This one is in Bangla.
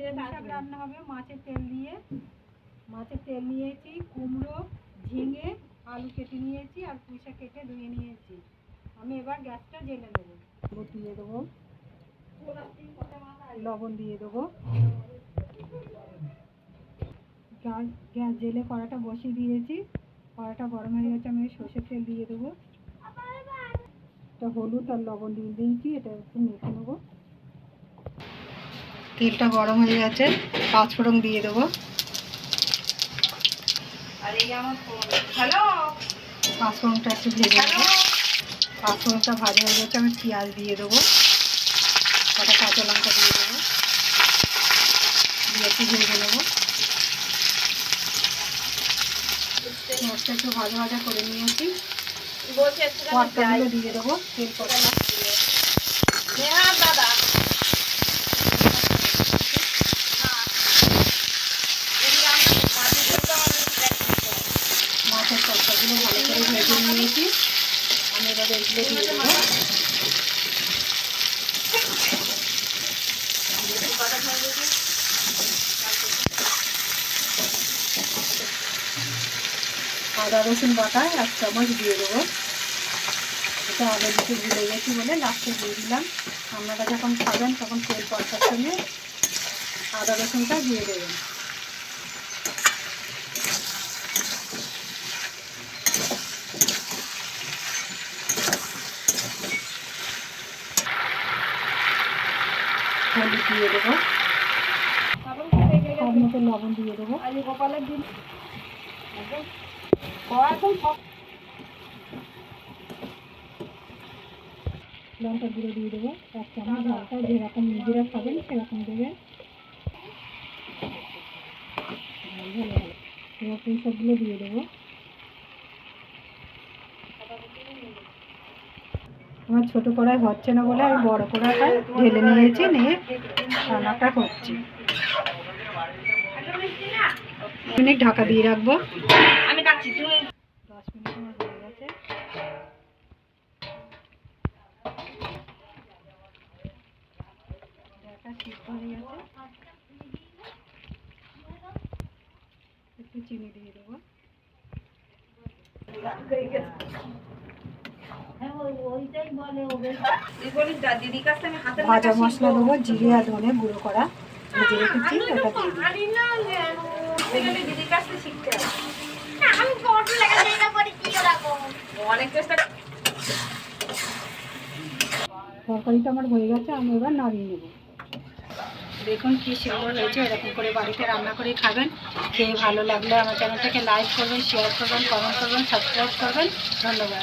শাক রান্না হবে মাছের তেল দিয়ে। মাছের তেল নিয়েছি কুমড়ো ঝিঙে আলু কেটে নিয়েছি আর পুঁইশাক কেটে ধুয়ে নিয়েছি। আমি এবার গ্যাসটা জেলে দেবো লবণ দিয়ে দেবো। লবণ দিয়ে দেবো। গ্যাস গ্যাস জেলে কড়াটা বসিয়ে দিয়েছি। কড়াটা গরম হয়ে গেছে আমি সর্ষের তেল দিয়ে দেবো। এটা হলুদ আর লবণ দিয়ে দিয়েছি এটা একটু মেখে নেব। তেলটা গরম হয়ে গেছে পাঁচফোড়ন দিয়ে দেবো। পাঁচফোড়নটা একটু ভেজে নেব। পাঁচফোড়নটা ভাজা হয়ে গেছে আমি পেঁয়াজ দিয়ে দেবো। কটা কাঁচা লঙ্কা দিয়ে দেবো। দিয়ে একটু ভেজে নেব। একটু ভাজা ভাজা করে নিয়েছি। পটকাগুলো দিয়ে দেবো তেল পটকা দাদা মাছের তরকারিগুলো ভালো করে ভেজে নিয়েছি আমি এবার এগুলো দিয়ে দেবো আদা, রসুন বাটা, এক চামচ দিয়ে দেবো। এটা আগে দিতে ভুলে গেছি বলে লাস্টে দিয়ে দিলাম। আপনারা যখন খাবেন তখন তেল পরটার সঙ্গে আদা, রসুনটা দিয়ে দেবেন। হলুদ দিয়ে দেবো। স্বাদ মতো লবণ দিয়ে দেবো। গোপালের দিন লঙ্কা গুঁড়ো দিয়ে দেবো। এক চামচ হালকা যেরকম নিজেরা খাবেন সেরকম দেবেন। এবার পুঁই শাকগুলো দিয়ে দেবো। আমার ছোটো কড়াই হচ্ছে না বলে আমি বড় কড়াইটায় ঢেলে নিয়েছি নিয়ে রান্নাটা করছি। মিনিট ঢাকা দিয়ে রাখব। আমি দশ মিনিট আমার হয়ে গেছে। একটু চিনি দিয়ে দেবো। ভাজা মশলা দেবো জিরে আর ধনে গুঁড়ো করা। ভেজে রেখেছি ওটা তরকারিটা আমার হয়ে গেছে আমি এবার নামিয়ে নেব। দেখুন কি সুন্দর হয়েছে এরকম করে বাড়িতে রান্না করে খাবেন। খেয়ে ভালো লাগলে আমার চ্যানেলটাকে লাইক করবেন শেয়ার করবেন কমেন্ট করবেন সাবস্ক্রাইব করবেন। ধন্যবাদ।